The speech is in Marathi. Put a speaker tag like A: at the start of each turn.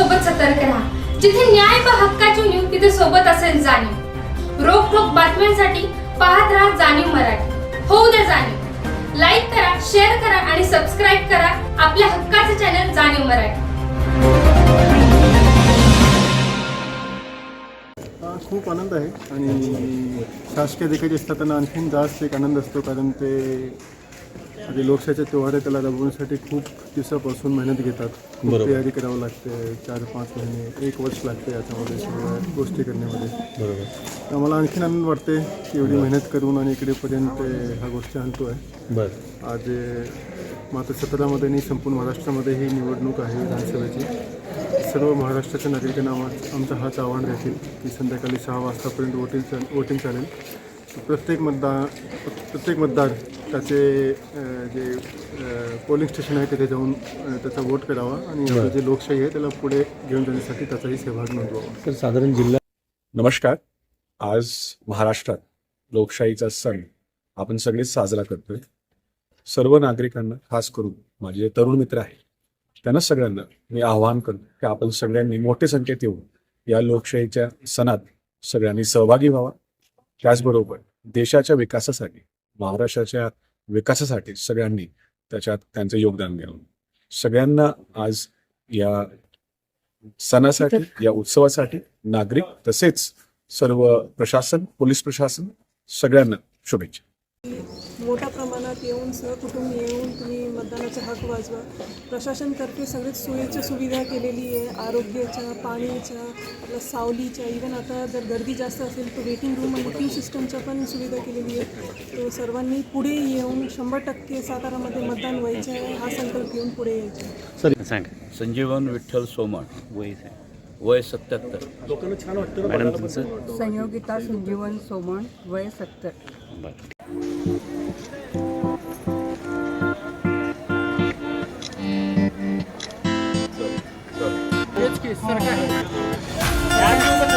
A: सोबत सतर्क राहा. जिथे न्याय व हक्काची न्यूज तिथे सोबत असेल जाणीव. रोख ठोक बातम्यांसाठी पाहत राहा जाणीव मराठी. होऊ द्या जाणीव. लाईक करा शेअर करा आणि सबस्क्राईब करा आपल्या हक्काचे चॅनल जाणीव मराठी.
B: खूप आनंद आहे आणि शासकीय अधिकारी असतात त्यांना आणखीन जास्त एक आनंद असतो कारण ते जे लोकशाहीचा त्योहार आहे त्याला राबवण्यासाठी खूप दिवसापासून मेहनत घेतात. खूप तयारी करावं लागते. चार पाच महिने एक वर्ष लागते याच्यामध्ये सगळ्या गोष्टी करण्यामध्ये.
C: बरोबर.
B: आम्हाला आणखीन आनंद वाटते की एवढी मेहनत करून आणि इकडेपर्यंत ह्या गोष्टी आणतो आहे
C: बरं.
B: आज मात्र सतरामध्ये आणि संपूर्ण महाराष्ट्रामध्ये ही निवडणूक आहे विधानसभेची. सर्व महाराष्ट्राच्या नागरिकांना आम्हा- आमचं हाच आव्हान राहील की संध्याकाळी सहा वाजतापर्यंत वोटिंग चाल वोटिंग चालेल. प्रत्येक मतदार प्रत्येक मतदार त्याचे जे पोलिंग स्टेशन आहे तिथे जाऊन त्याचा वोट करावा आणि आपली जी लोकशाही आहे त्याला पुढे घेऊन जाण्यासाठी त्याचाही सहभाग नोंदवावा.
C: तर साधारण जिल्हा
D: नमस्कार. आज महाराष्ट्रात लोकशाहीचा सण आपण सगळेच साजरा करतोय. सर्व नागरिकांना खास करून माझे जे तरुण मित्र आहेत त्यांना सगळ्यांना मी आवाहन करतो की आपण सगळ्यांनी मोठ्या संख्येत येऊन या लोकशाहीच्या सणात सगळ्यांनी सहभागी व्हावा. त्याचबरोबर देशाच्या विकासासाठी महाराष्ट्राच्या विकासासाठी सगळ्यांनी त्याच्यात त्यांचं योगदान द्यावं. सगळ्यांना आज या सणासाठी या उत्सवासाठी नागरिक तसेच सर्व प्रशासन पोलीस प्रशासन सगळ्यांना शुभेच्छा.
E: मोठ्या प्रमाणात येऊन सहकुटुंब येऊन तुम्ही मतदानाचा हक वाजवा प्रशासनतर्फे सगळ्यात सोयीच्या सुविधा केलेली आहे. आरोग्याच्या पाण्याच्या आपल्या सावलीच्या इवन आता जर गर्दी जास्त असेल तर वेटिंग रूम आणि बुकिंग सिस्टमच्या पण सुविधा केलेली आहे. तो सर्वांनी पुढे येऊन शंभर टक्के सातारामध्ये मतदान व्हायचं आहे. हा संकल्प घेऊन पुढे यायचं.
C: सांग.
F: संजीवन विठ्ठल सोमण. वय वय सत्याहत्तर.
C: लोकांना छान मॅडम तुमचं?
G: संयोगिता संजीवन सोमण वय सत्तर.
F: तेच Детские, 40.